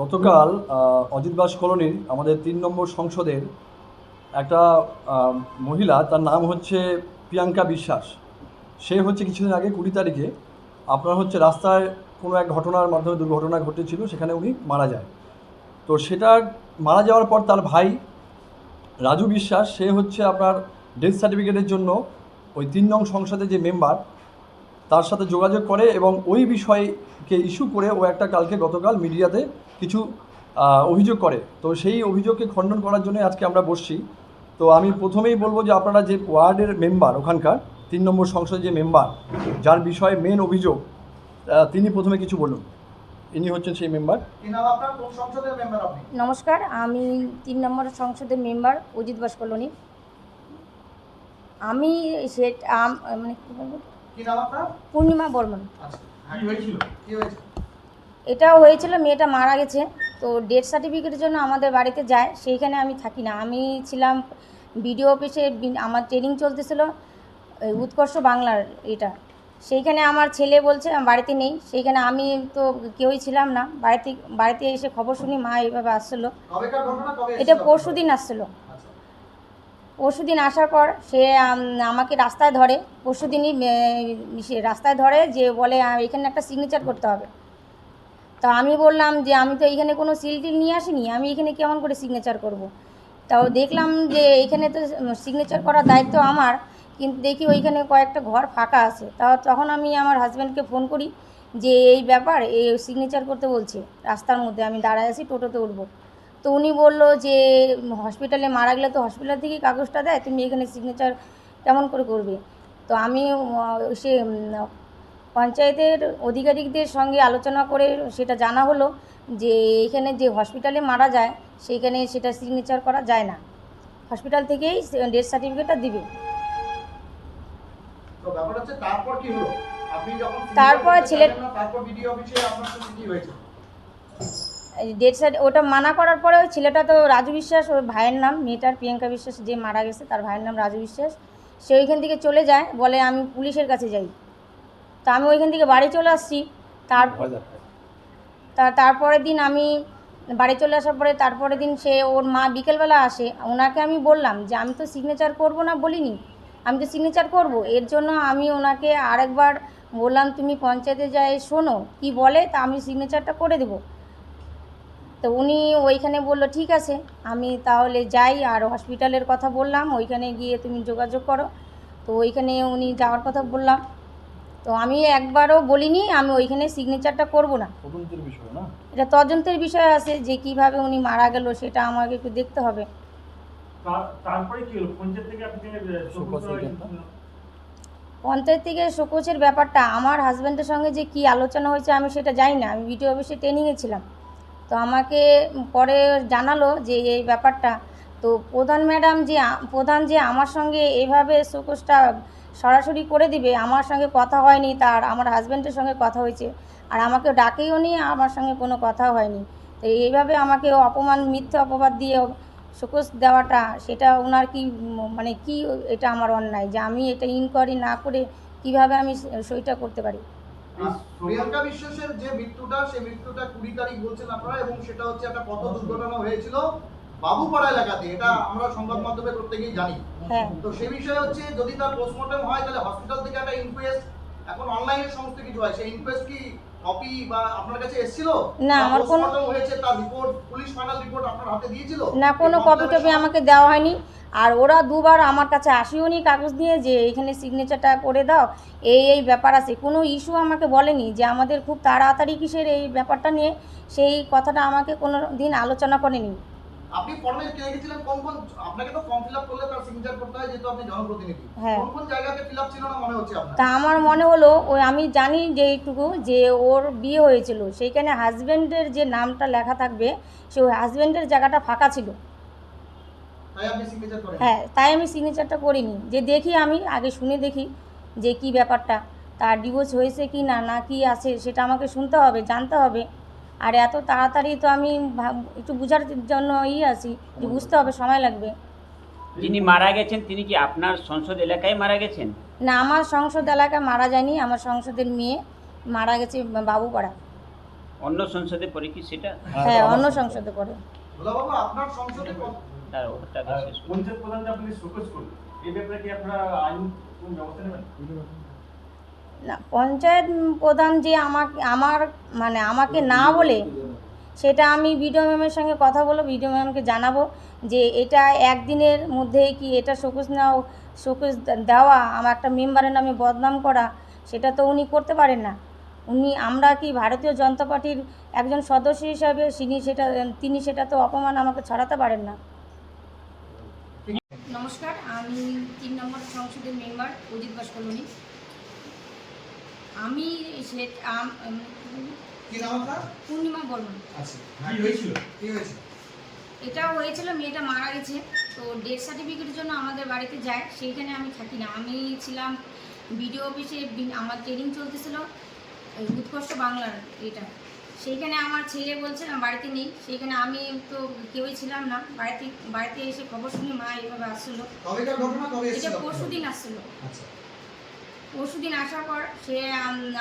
গতকাল অজিত দাস কলোনির আমাদের তিন নম্বর সংসদের একটা মহিলা, তার নাম হচ্ছে প্রিয়াঙ্কা বিশ্বাস। সে হচ্ছে কিছুদিন আগে কুড়ি তারিখে আপনার হচ্ছে রাস্তায় কোনো এক ঘটনার মাধ্যমে দুর্ঘটনা ঘটেছিল, সেখানে উনি মারা যায় তো সেটা মারা যাওয়ার পর তার ভাই রাজু বিশ্বাস, সে হচ্ছে আপনার ডেথ সার্টিফিকেটের জন্য ওই তিন নং সংসদের যে মেম্বার তার সাথে যোগাযোগ করে এবং ওই বিষয়কে ইস্যু করে ও একটা কালকে গতকাল মিডিয়াতে কিছু অভিযোগ করে। তো সেই অভিযোগকে খণ্ডন করার জন্য আজকে আমরা বসছি। তো আমি প্রথমেই বলব যে আপনারা যে ওয়ার্ডের মেম্বার ওখানকার তিন নম্বর সংসদের যে মেম্বার যার বিষয়ে মেন অভিযোগ তিনি প্রথমে কিছু বলুন। ইনি হচ্ছেন সেই মেম্বার। কি নাম আপনার? কোন সংসদের মেম্বার আপনি? নমস্কার আমি তিন নম্বর সংসদের মেম্বার অজিত বাস কলোনি। আমি সে আম- মানে কি বলব? কি নাম আপনার? পূর্ণিমা বর্মন। আচ্ছা কি হয়েছিল? কি হয়েছে এটাও হয়েছিল মেয়েটা মারা গেছে। তো ডেথ সার্টিফিকেটের জন্য আমাদের বাড়িতে যায় সেইখানে আমি থাকি না। আমি ছিলাম বিডিও অফিসে আমার ট্রেনিং চলতেছিল উৎকর্ষ বাংলার এটা। সেইখানে আমার ছেলে বলছে আমি বাড়িতে নেই। সেইখানে আমি তো কেউই ছিলাম না। বাড়িতে বাড়িতে এসে খবর শুনি মা এইভাবে আসছিল। এটা পরশু দিন আসছিল। পরশু দিন আসার পর সে আমাকে রাস্তায় ধরে পরশু দিনই সে রাস্তায় ধরে যে বলে এখানে একটা সিগনেচার করতে হবে। তো আমি বললাম যে, আমি তো এখানে কোনো সিল টিল নিয়ে আসিনি, আমি এখানে কেমন করে সিগনেচার করব। তাও দেখলাম যে, এখানে তো সিগনেচার করার দায়িত্ব আমার, কিন্তু দেখি ওইখানে কয়েকটা ঘর ফাঁকা আছে। তাও তখন আমি আমার হাজব্যান্ডকে ফোন করি যে, এই ব্যাপার, এই সিগনেচার করতে বলছে, রাস্তার মধ্যে, আমি দাঁড়ায় আছি, টোটোতে উঠবো। তো উনি বলল যে হসপিটালে মারা গেলে তো হসপিটাল থেকেই কাগজটা দেয় তুমি এখানে সিগনেচার কেমন করে করবে? তো আমি সে পঞ্চায়েতের অধিকারিকদের সঙ্গে আলোচনা করে সেটা জানা হলো যে এখানে যে হসপিটালে মারা যায় সেইখানে সেটা সিগনেচার করা যায় না। হসপিটাল থেকেই ডেথ সার্টিফিকেটটা দিবে। তারপর ছেলে- তারপর ভিডিও অফিসে আপনার কি হয়েছে? ডেথ সার্টি ওটা মানা করার পরে ওই ছেলেটা তো রাজু বিশ্বাস ওর ভাইয়ের নাম মেয়েটার প্রিয়াঙ্কা বিশ্বাস যে মারা গেছে তার ভাইয়ের নাম রাজু বিশ্বাস। সে ওইখান থেকে চলে যায় বলে আমি পুলিশের কাছে যাই। তা আমি ওইখান থেকে বাড়ি চলে আসছি। তার তারপরের দিন আমি বাড়ি চলে আসার পরে তারপরের দিন সে ওর মা বিকেলবেলা আসে। ওনাকে আমি বললাম যে আমি তো সিগনেচার করব না বলিনি। আমি তো সিগনেচার করব। এর জন্য আমি ওনাকে আরেকবার বললাম তুমি পঞ্চায়েতে যাই শোনো কি বলে? তা আমি সিগনেচারটা করে দেবো। তো উনি ওইখানে বলল ঠিক আছে আমি তাহলে যাই। আর হসপিটালের কথা বললাম ওইখানে গিয়ে তুমি যোগাযোগ করো। তো ওইখানে উনি যাওয়ার কথা বললাম। তো আমি একবারও বলিনি আমি ওইখানে সিগনেচারটা করব না। তদন্তের বিষয় না? এটা তদন্তের বিষয় আছে যে কীভাবে উনি মারা গেল সেটা আমাকে একটু দেখতে হবে। পঞ্চায়েত থেকে শোকোচের ব্যাপারটা আমার হাজব্যান্ডের সঙ্গে যে কি আলোচনা হয়েছে আমি সেটা জানি না। আমি ভিডিও অফিসে ট্রেনিংয়ে ছিলাম। তো আমাকে পরে জানালো যে এই ব্যাপারটা। তো প্রধান ম্যাডাম যে প্রধান যে আমার সঙ্গে এইভাবে শোকোজটা সরাসরি করে দিবে, আমার সঙ্গে কথা হয়নি, তার আমার হাজব্যান্ডের সঙ্গে কথা হয়েছে, আর আমাকে ডাকেও নি, আমার সঙ্গে কোনো কথা হয়নি। তো এইভাবে আমাকে অপমান, মিথ্যে অপবাদ দিয়ে শোকজ দেওয়াটা, সেটা ওনার কি মানে কি, এটা আমার অন্যায় যে আমি এটা ইনকোয়ারি না করে কীভাবে আমি সইটা করতে পারি? প্রিয়াঙ্কা বিশ্বাসের যে মৃত্যুটা সেই মৃত্যুটা কুড়ি তারিখ বলছেন আপনারা এবং সেটা হচ্ছে একটা পথ দুর্ঘটনা হয়েছিল বাবুপাড়া এলাকাতে এটা আমরা সংবাদ মাধ্যমে প্রত্যেকেই জানি। হ্যাঁ। তো সেই বিষয়ে হচ্ছে যদি তার পোস্টমর্টম হয় তাহলে হসপিটাল থেকে একটা ইনকোয়েস্ট এখন অনলাইনে সমস্ত কিছু হয় সেই ইনকোয়েস্ট কি কপি বা আপনার কাছে এসেছিল? না, আমার কোনো- হয়েছে তার রিপোর্ট পুলিশ ফাইনাল রিপোর্ট আপনার হাতে দিয়েছিল? না কোনো কপি টপি আমাকে দেওয়া হয়নি। আর ওরা দুবার আমার কাছে আসিও নি কাগজ দিয়ে যে এখানে সিগনেচারটা করে দাও। এই এই ব্যাপার আছে। কোনো ইস্যু আমাকে বলেনি যে আমাদের খুব তাড়াতাড়ি কিসের এই ব্যাপারটা নিয়ে সেই কথাটা আমাকে কোনো দিন আলোচনা করেনি। আপনি ফর্মে লিখেছিলেন কোন কোন আপনাকে তো ফর্ম ফিল করলে তার সিগনেচার করতে হয় যেহেতু আপনি জনপ্রতিনিধি। কোন কোন জায়গাতে ফিল ছিল না মনে হচ্ছে আপনার? তা আমার মনে হলো ওই আমি জানি যে এইটুকু যে ওর বিয়ে হয়েছিল। সেইখানে হাজব্যান্ডের যে নামটা লেখা থাকবে সে ওই হাজব্যান্ডের জায়গাটা ফাঁকা ছিল তাই আপনি সিগনেচার করেন হ্যাঁ তাই আমি সিগনেচারটা করিনি। যে দেখি আমি আগে শুনে দেখি যে কি ব্যাপারটা তার ডিভোর্স হয়েছে কি না না কি আছে সেটা আমাকে শুনতে হবে জানতে হবে। আর এত তাড়াতাড়ি তো আমি ভাব- একটু বোঝার জন্য ই আছি যে বুঝতে হবে সময় লাগবে। যিনি মারা গেছেন তিনি কি আপনার সংসদ এলাকায় মারা গেছেন? না আমার সংসদ এলাকায় মারা যায়নি আমার সংসদের মেয়ে মারা গেছে বাবুপাড়া অন্য সংসদে পড়ে কি সেটা? হ্যাঁ অন্য সংসদে পড়ে। আপনার সংসদে তার করুন। পঞ্চায়েত প্রধান যে আপনি শোকজ করলেন এই ব্যাপারে কি আপনারা আইন কোন ব্যবস্থা নেবেন? না পঞ্চায়েত প্রধান যে আমাকে আমার মানে আমাকে না বলে সেটা আমি বিডিও ম্যামের সঙ্গে কথা বলব বিডিও ম্যামকে জানাব যে এটা একদিনের মধ্যে কি এটা শোকজ নেওয়া শোকজ দেওয়া আমার একটা মেম্বারের নামে বদনাম করা সেটা তো উনি করতে পারেন না। উনি আমরা কি ভারতীয় জনতা পার্টির একজন সদস্য হিসাবে তিনি সেটা তিনি সেটা তো অপমান আমাকে ছড়াতে পারেন না। নমস্কার আমি তিন নম্বর সংসদের মেম্বার অজিত বাস কলোনি আমি সে পূর্ণিমা বর্মন। আচ্ছা কি হয়েছিল? কি হয়েছে? এটা হয়েছিল মেয়েটা মারা গেছে তো ডেথ সার্টিফিকেটের জন্য আমাদের বাড়িতে যায় সেইখানে আমি থাকি না। আমি ছিলাম বিডিও অফিসে আমার ট্রেনিং চলতেছিল উৎকর্ষ বাংলার এটা। সেইখানে আমার ছেলে বলছে না বাড়িতে নেই। সেইখানে আমি তো কেউই ছিলাম না। বাড়িতে বাড়িতে এসে খবর শুনি মা এইভাবে আসছিল এটা পরশু দিন আসছিল আচ্ছা। পরশু দিন আসার পর সে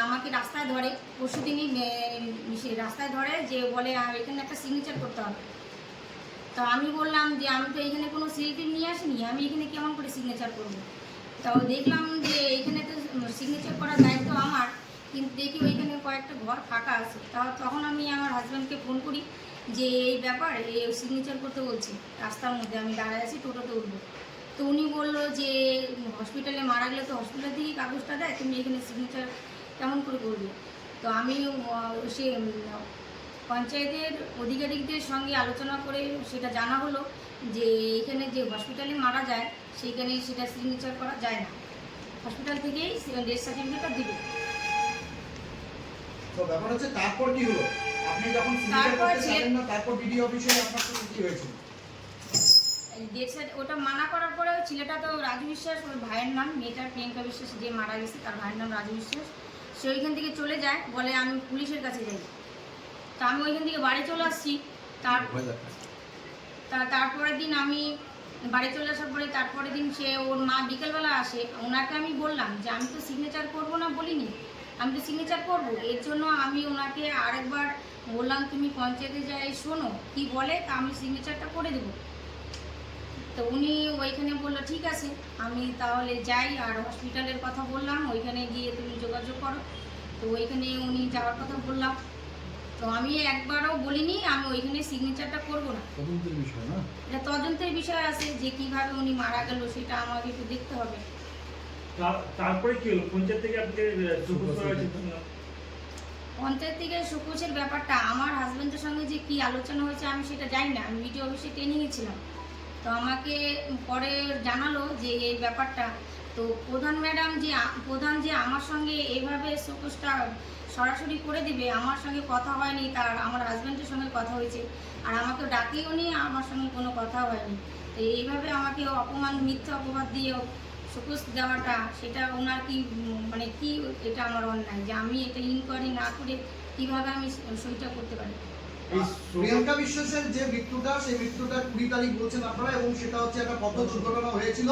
আমাকে রাস্তায় ধরে। পরশু দিনই সে রাস্তায় ধরে যে বলে এখানে একটা সিগনেচার করতে হবে। তো আমি বললাম যে আমি তো এখানে কোনো সিগনেচার নিয়ে আসিনি। আমি এখানে কেমন করে সিগনেচার করব? তো দেখলাম যে এখানে তো সিগনেচার করার দায়িত্ব আমার। কিন্তু দেখি ওইখানে কয়েকটা ঘর ফাঁকা আছে। তা তখন আমি আমার হাজব্যান্ডকে ফোন করি যে, এই ব্যাপার এই সিগনেচার করতে বলছি। রাস্তার মধ্যে আমি দাঁড়ায় আছি, টোটোতে উঠবো। তো উনি বলল যে হসপিটালে মারা গেলে তো হসপিটাল থেকেই কাগজটা দেয়, তুমি এখানে সিগনেচার কেমন করে করবে? তো আমি সে পঞ্চায়েতের অধিকারিকদের সঙ্গে আলোচনা করে সেটা জানা হলো যে, এখানে যে হসপিটালে মারা যায়, সেইখানে সেটা সিগনেচার করা যায় না। হসপিটাল থেকেই ডেথ সার্টিফিকেটটা দিবে। তো ব্যাপার হচ্ছে তারপর কি হলো? আপনি যখন করতে চাইলেন না তারপর অফিসে আপনার সঙ্গে কি হয়েছিল? ওটা মানা করার পরে ওই ছেলেটা তো রাজু বিশ্বাস ওর ভাইয়ের নাম মেয়েটার প্রিয়াঙ্কা বিশ্বাস যে মারা গেছে তার ভাইয়ের নাম রাজু বিশ্বাস। সে ওইখান থেকে চলে যায় বলে আমি পুলিশের কাছে যাই। তা আমি ওইখান থেকে বাড়ি চলে আসছি। তার তারপরের দিন আমি বাড়ি চলে আসার পরে তারপরের দিন সে ওর মা বিকেলবেলা আসে। ওনাকে আমি বললাম যে আমি তো সিগনেচার করব না বলিনি। আমি তো সিগনেচার করব। এর জন্য আমি ওনাকে আরেকবার বললাম তুমি পঞ্চায়েতে যাই শোনো কি বলে তা আমি সিগনেচারটা করে দেবো। তো উনি ওইখানে বলল ঠিক আছে। আমি তাহলে যাই আর হসপিটালের কথা বললাম ওইখানে গিয়ে তুমি যোগাযোগ করো। তো ওইখানে উনি যাওয়ার কথা বললাম। তো আমি একবারও বলিনি আমি ওইখানে সিগনেচারটা করব না। তদন্তের বিষয় না? এটা তদন্তের বিষয় আছে যে কীভাবে উনি মারা গেল সেটা আমাকে একটু দেখতে হবে। তারপরে কি হলো? পঞ্চায়েত থেকে হয়েছে পঞ্চায়েত থেকে সুকোচের ব্যাপারটা, আমার হাজব্যান্ডের সঙ্গে যে কি আলোচনা হয়েছে আমি সেটা জানি না। আমি ভিডিও অফিসে ট্রেনিংয়ে ছিলাম। তো আমাকে পরে জানালো যে এই ব্যাপারটা। তো প্রধান ম্যাডাম যে প্রধান যে আমার সঙ্গে এইভাবে শোকজটা সরাসরি করে দিবে, আমার সঙ্গে কথা হয়নি, তার আমার হাজব্যান্ডের সঙ্গে কথা হয়েছে। আর আমাকে ডাকেও নি, আমার সঙ্গে কোনো কথা হয়নি। তো এইভাবে আমাকে অপমান, মিথ্যা অপবাদ দিয়ে শোকজ দেওয়াটা সেটা ওনার কি মানে কি এটা আমার অন্যায়? যে আমি এটা ইনকোয়ারি না করে কীভাবে আমি সইটা করতে পারি? প্রিয়াঙ্কা বিশ্বাসের যে মৃত্যুটা সেই মৃত্যুটা কুড়ি তারিখ বলছেন আপনারা এবং সেটা হচ্ছে একটা পথ দুর্ঘটনা হয়েছিল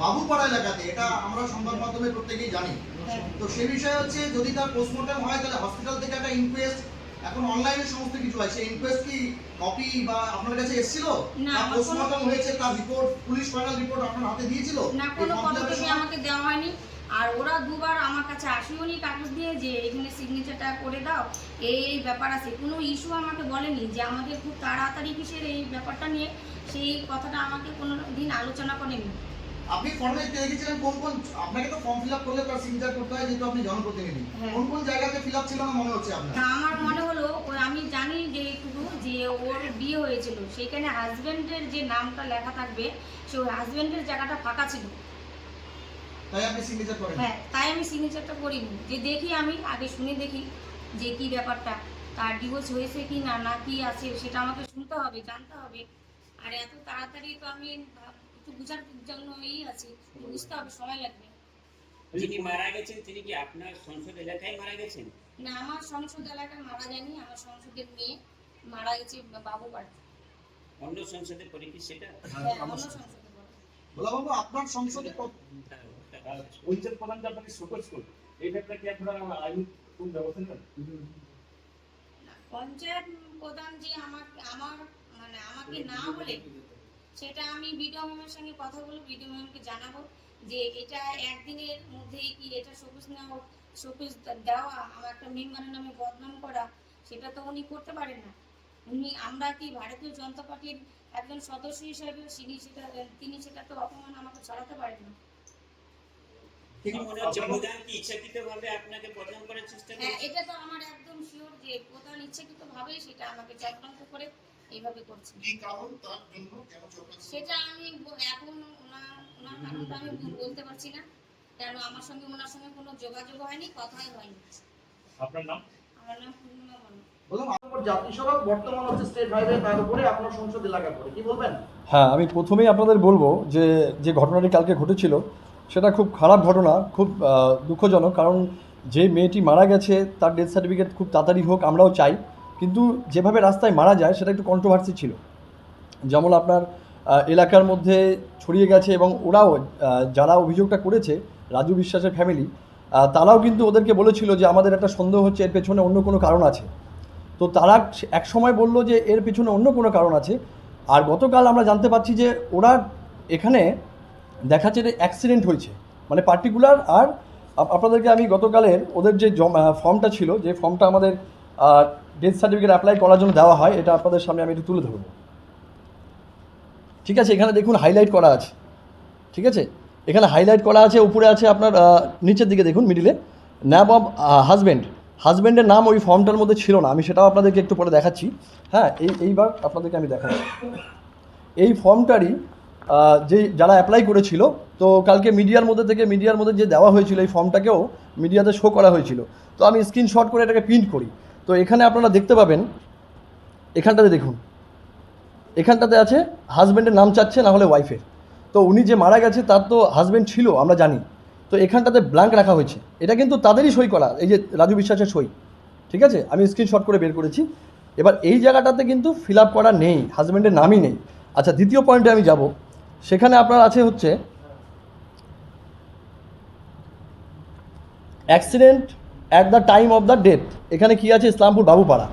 বাবুপাড়া এলাকাতে। এটা আমরা সংবাদ মাধ্যমে প্রত্যেকেই জানি। হ্যাঁ। তো সে বিষয়ে হচ্ছে যদি তার পোস্টমর্টম হয় তাহলে হসপিটাল থেকে একটা ইনকোয়েস্ট এখন অনলাইনে সমস্ত কিছু হয় সেই ইনকোয়েস্ট কি কপি বা আপনার কাছে এসেছিল? না, পোস্টমর্টম হয়েছে তার রিপোর্ট পুলিশ ফাইনাল রিপোর্ট আপনার হাতে দিয়েছিল? না কোনো সময়? আমাকে দেওয়া হয়নি। আর ওরা দুবার আমার কাছে আসেওনি কাগজ দিয়ে যে এখানে সিগনেচারটা করে দাও। এই এই ব্যাপার আছে। কোনো ইস্যু আমাকে বলেনি যে আমাকে খুব তাড়াতাড়ি কিসের এই ব্যাপারটা নিয়ে? সেই কথাটা আমাকে কোনো দিন আলোচনা করেনি। আপনি ফর্মে লিখেছিলেন কোন কোন আপনাকে তো ফর্ম ফিল আপ করলে তার সিগনেচার করতে হয় যেহেতু আপনি জনপ্রতিনিধি। হ্যাঁ। কোন কোন জায়গাতে ফিল আপ ছিল না মনে হচ্ছে আপনার? আমার মনে হলো আমি জানি যে একটু যে ওর বিয়ে হয়েছিল সেখানে হাজব্যান্ডের যে নামটা লেখা থাকবে সে ওই হাজব্যান্ডের জায়গাটা ফাঁকা ছিল। তাই আপনি সিগনেচার করেন হ্যাঁ তাই আমি সিগনেচারটা করিনি। যে দেখি আমি আগে শুনে দেখি যে কি ব্যাপারটা তার ডিভোর্স হয়েছে কি না না কি আছে সেটা আমাকে শুনতে হবে জানতে হবে। আর এত তাড়াতাড়ি তো আমি একটু বোঝার জন্য এই আছে। বুঝতে হবে সময় লাগবে। যিনি মারা গেছেন? তিনি কি আপনার সংসদ এলাকায় মারা গেছেন? না আমার সংসদ এলাকায় মারা যায়নি আমার সংসদের মেয়ে মারা গেছে বাবু বাড়ি অন্য সংসদে পড়ে কি সেটা? হ্যাঁ অন্য সংসদে পড়ে। ভোলাবাবু আপনার সংসদে। পঞ্চায়েত প্রধান যে আপনাকে শোকজ করলেন এই ব্যাপারে কি আপনারা আইন কোন ব্যবস্থা নেবেন? না, পঞ্চায়েত প্রধান যে আমাকে আমার মানে আমাকে না বলে সেটা আমি বিডিও ম্যামের সঙ্গে কথা বলে বিডিও ম্যামকে জানাব যে এটা একদিনের মধ্যেই কি এটা সবুজ নেওয়া সবুজ দেওয়া আমার একটা মেম্বারের নামে বদনাম করা সেটা তো উনি করতে পারেন না। উনি আমরা কি ভারতীয় জনতা পার্টির একজন সদস্য হিসেবে তিনি সেটা তিনি সেটা তো অপমান আমাকে ছড়াতে পারেন না। হ্যাঁ এটা তো আমার একদম শিওর যে প্রধান ইচ্ছাকৃত ভাবেই সেটা আমাকে চক্রান্ত করে এইভাবে করছে কি কারণ তার জন্য কেন চক্রান্ত সেটা আমি এখন ওনার ওনার কারণটা আমি বলতে পারছি না। কেন আমার সঙ্গে ওনার সঙ্গে কোনো যোগাযোগ হয়নি কথাই হয়নি। আপনার নাম? আমার নাম পূর্ণিমা বলবেন? হ্যাঁ আমি প্রথমেই আপনাদের বলব যে যে ঘটনাটি কালকে ঘটেছিল সেটা খুব খারাপ ঘটনা খুব দুঃখজনক কারণ যে মেয়েটি মারা গেছে তার ডেথ সার্টিফিকেট খুব তাড়াতাড়ি হোক আমরাও চাই। কিন্তু যেভাবে রাস্তায় মারা যায়, সেটা একটু কন্ট্রোভার্সি ছিল। যেমন আপনার এলাকার মধ্যে ছড়িয়ে গেছে এবং ওরাও যারা অভিযোগটা করেছে, রাজু বিশ্বাসের ফ্যামিলি তারাও কিন্তু ওদেরকে বলেছিল যে আমাদের একটা সন্দেহ হচ্ছে, এর পেছনে অন্য কোনো কারণ আছে। তো তারা এক সময় বলল যে এর পেছনে অন্য কোনো কারণ আছে। আর গতকাল আমরা জানতে পারছি যে ওরা এখানে দেখাচ্ছে যে অ্যাক্সিডেন্ট হয়েছে। মানে পার্টিকুলার আর আপনাদেরকে আমি গতকালের ওদের যে ফর্মটা ছিল, যে ফর্মটা আমাদের ডেথ সার্টিফিকেট অ্যাপ্লাই করার জন্য দেওয়া হয়, এটা আপনাদের সামনে আমি একটু তুলে ধরবো। ঠিক আছে, এখানে দেখুন হাইলাইট করা আছে। ঠিক আছে, এখানে হাইলাইট করা আছে, উপরে আছে আপনার নিচের দিকে দেখুন মিডিলে ন্যাব অফ হাজব্যান্ড হাজব্যান্ডের নাম ওই ফর্মটার মধ্যে ছিল না, আমি সেটাও আপনাদেরকে একটু পরে দেখাচ্ছি। হ্যাঁ এই, এইবার আপনাদেরকে আমি দেখাচ্ছি এই ফর্মটারই যে যারা অ্যাপ্লাই করেছিল, তো কালকে মিডিয়ার মধ্যে থেকে, মিডিয়ার মধ্যে যে দেওয়া হয়েছিল এই ফর্মটাকেও মিডিয়াতে শো করা হয়েছিল। তো আমি স্ক্রিনশট করে এটাকে প্রিন্ট করি। তো এখানে আপনারা দেখতে পাবেন, এখানটাতে দেখুন, এখানটাতে আছে হাজব্যান্ডের নাম চাচ্ছে, না হলে ওয়াইফের তো উনি যে মারা গেছে, তার তো হাজব্যান্ড ছিল, আমরা জানি। তো এখানটাতে ব্ল্যাঙ্ক রাখা হয়েছে। এটা কিন্তু তাদেরই সই করা, এই যে রাজু বিশ্বাসের সই। ঠিক আছে? আমি স্ক্রিনশট করে বের করেছি। এবার এই জায়গাটাতে কিন্তু ফিল আপ করা নেই হাজব্যান্ডের নামই নেই। আচ্ছা দ্বিতীয় পয়েন্টে আমি যাব। সেখানে আপনার আছে হচ্ছে accident at the time of the death এখানে কি আছে? ইসলামপুর বাবুপাড়া।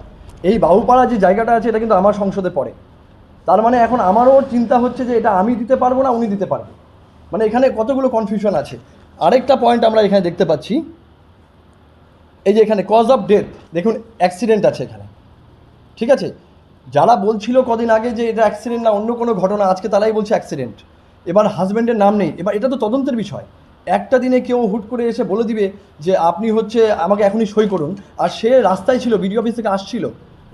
এই বাবুপাড়া যে জায়গাটা আছে, এটা কিন্তু আমার সংসদে পড়ে। তার মানে এখন আমারও চিন্তা হচ্ছে যে এটা আমি দিতে পারব না, উনি দিতে পারবে মানে এখানে কতগুলো কনফিউশন আছে। আরেকটা পয়েন্ট আমরা এখানে দেখতে পাচ্ছি। এই যে এখানে কজ অফ ডেথ দেখুন অ্যাক্সিডেন্ট আছে এখানে। ঠিক আছে? যারা বলছিল কদিন আগে যে এটা অ্যাক্সিডেন্ট না, অন্য কোনো ঘটনা, আজকে তারাই বলছে অ্যাক্সিডেন্ট এবার হাজব্যান্ডের নাম নেই। এবার এটা তো তদন্তের বিষয়। একটা দিনে কেউ হুট করে এসে বলে দিবে যে আপনি হচ্ছে আমাকে এখনই সই করুন। আর সে রাস্তায় ছিল, বিডিও অফিস থেকে আসছিল।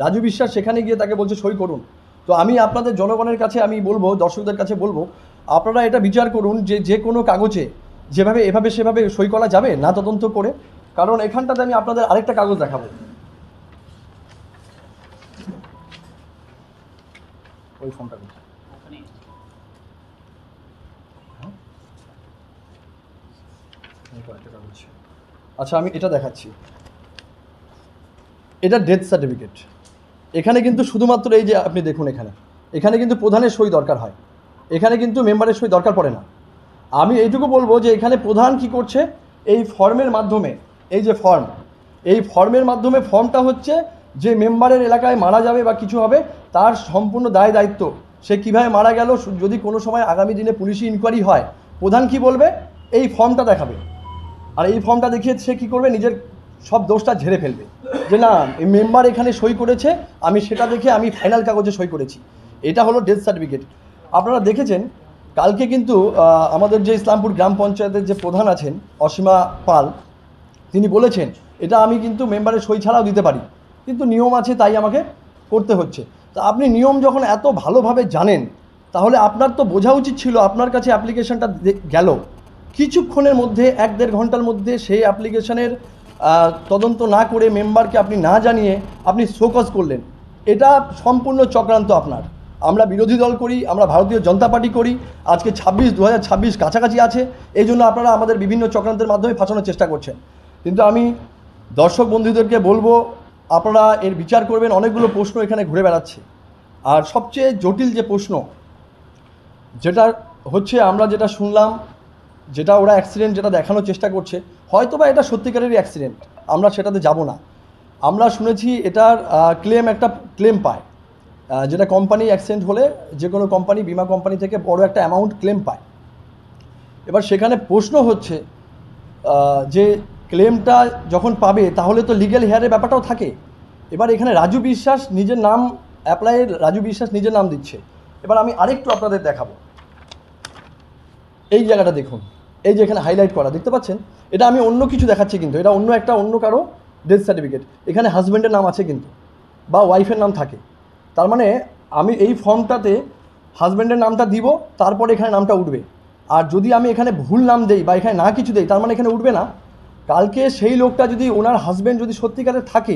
রাজু বিশ্বাস সেখানে গিয়ে তাকে বলছে সই করুন। তো আমি আপনাদের জনগণের কাছে আমি বলব, দর্শকদের কাছে বলব, আপনারা এটা বিচার করুন যে যে কোনো কাগজে যেভাবে, এভাবে, সেভাবে সই করা যাবে না তদন্ত করে। কারণ এখানটাতে আমি আপনাদের আরেকটা কাগজ দেখাবো। ওই ফোনটা করছি ওখানে আচ্ছা আমি এটা দেখাচ্ছি। এটা ডেথ সার্টিফিকেট এখানে কিন্তু শুধুমাত্র এই যে আপনি দেখুন এখানে এখানে কিন্তু প্রধানের সই দরকার হয়। এখানে কিন্তু মেম্বারের সই দরকার পড়ে না। আমি এইটুকু বলব যে এখানে প্রধান কি করছে, এই ফর্মের মাধ্যমে, এই যে ফর্ম এই ফর্মের মাধ্যমে ফর্মটা হচ্ছে যে মেম্বারের এলাকায় মারা যাবে বা কিছু হবে, তার সম্পূর্ণ দায় দায়িত্ব। সে কীভাবে মারা গেল, যদি কোনো সময় আগামী দিনে পুলিশি ইনকোয়ারি হয়, প্রধান কি বলবে? এই ফর্মটা দেখাবে। আর এই ফর্মটা দেখিয়ে সে কী করবে? নিজের সব দোষটা ঝেড়ে ফেলবে। যে না, এই মেম্বার এখানে সই করেছে, আমি সেটা দেখে আমি ফাইনাল কাগজে সই করেছি। এটা হলো ডেথ সার্টিফিকেট আপনারা দেখেছেন, কালকে কিন্তু আমাদের যে ইসলামপুর গ্রাম পঞ্চায়েতের যে প্রধান আছেন, অসীমা পাল, তিনি বলেছেন, এটা আমি কিন্তু মেম্বারের সই ছাড়াও দিতে পারি। কিন্তু নিয়ম আছে, তাই আমাকে করতে হচ্ছে। তা আপনি নিয়ম যখন এত ভালোভাবে জানেন, তাহলে আপনার তো বোঝা উচিত ছিল, আপনার কাছে অ্যাপ্লিকেশনটা গেল। কিছুক্ষণের মধ্যে, এক দেড় ঘণ্টার মধ্যে সেই অ্যাপ্লিকেশনের তদন্ত না করে মেম্বারকে আপনি না জানিয়ে আপনি শোকজ করলেন। এটা সম্পূর্ণ চক্রান্ত আপনার। আমরা বিরোধী দল করি, আমরা ভারতীয় জনতা পার্টি করি, আজকে ছাব্বিশ দু হাজার ছাব্বিশ কাছাকাছি আছে, এই জন্য আপনারা আমাদের বিভিন্ন চক্রান্তের মাধ্যমে ফাঁসানোর চেষ্টা করছেন। কিন্তু আমি দর্শক বন্ধুদেরকে বলব, আপনারা এর বিচার করবেন, অনেকগুলো প্রশ্ন এখানে ঘুরে বেড়াচ্ছে। আর সবচেয়ে জটিল যে প্রশ্ন, যেটা হচ্ছে আমরা যেটা শুনলাম যেটা ওরা অ্যাক্সিডেন্ট যেটা দেখানোর চেষ্টা করছে হয়তো বা এটা সত্যিকারেরই অ্যাক্সিডেন্ট আমরা সেটাতে যাব না। আমরা শুনেছি এটার ক্লেম একটা ক্লেম পায়। যেটা কোম্পানি অ্যাক্সিডেন্ট হলে যে কোনো কোম্পানি বিমা কোম্পানি থেকে বড় একটা অ্যামাউন্ট ক্লেম পায়। এবার সেখানে প্রশ্ন হচ্ছে যে ক্লেমটা যখন পাবে, তাহলে তো লিগ্যাল হেয়ারের ব্যাপারটাও থাকে। এবার এখানে রাজু বিশ্বাস নিজের নাম অ্যাপ্লাই রাজু বিশ্বাস নিজের নাম দিচ্ছে। এবার আমি আরেকটু আপনাদের দেখাবো। এই জায়গাটা দেখুন। এই যে এখানে হাইলাইট করা, দেখতে পাচ্ছেন? এটা আমি অন্য কিছু দেখাচ্ছি কিন্তু, এটা অন্য একটা, অন্য কারও ডেথ সার্টিফিকেট এখানে হাজব্যান্ডের নাম আছে কিন্তু, বা ওয়াইফের নাম থাকে। তার মানে আমি এই ফর্মটাতে হাজব্যান্ডের নামটা দিব, তারপরে এখানে নামটা উঠবে। আর যদি আমি এখানে ভুল নাম দেই বা এখানে না কিছু দেই, তার মানে এখানে উঠবে না। কালকে সেই লোকটা যদি, ওনার হাজব্যান্ড যদি সত্যিকারে থাকে,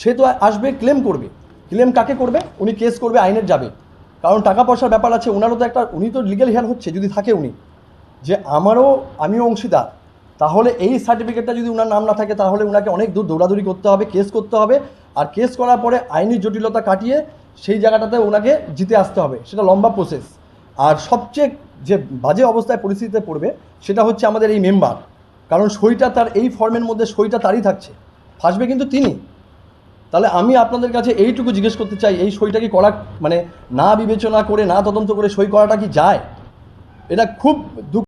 সে তো আসবে ক্লেম করবে। ক্লেম কাকে করবে? উনি কেস করবে, আইনের যাবে। কারণ টাকা পয়সার ব্যাপার আছে, ওনারও তো একটা, উনি তো লিগেল হেয়ার হচ্ছে, যদি থাকে উনি। যে আমারও, আমিও অংশীদার। তাহলে এই সার্টিফিকেটটা যদি ওনার নাম না থাকে, তাহলে ওনাকে অনেক দূর দৌড়াদৌড়ি করতে হবে কেস করতে হবে। আর কেস করার পরে আইনি জটিলতা কাটিয়ে সেই জায়গাটাতে ওনাকে জিতে আসতে হবে। সেটা লম্বা প্রসেস আর সবচেয়ে যে বাজে অবস্থায় পরিস্থিতিতে পড়বে, সেটা হচ্ছে আমাদের এই মেম্বার কারণ সইটা তার, এই ফর্মের মধ্যে সইটা তারই থাকছে। ফাঁসবে কিন্তু তিনি। তাহলে আমি আপনাদের কাছে এইটুকু জিজ্ঞেস করতে চাই, এই সইটা কি করা মানে না বিবেচনা করে, না তদন্ত করে সই করাটা কি যায়? এটা খুব দুঃখ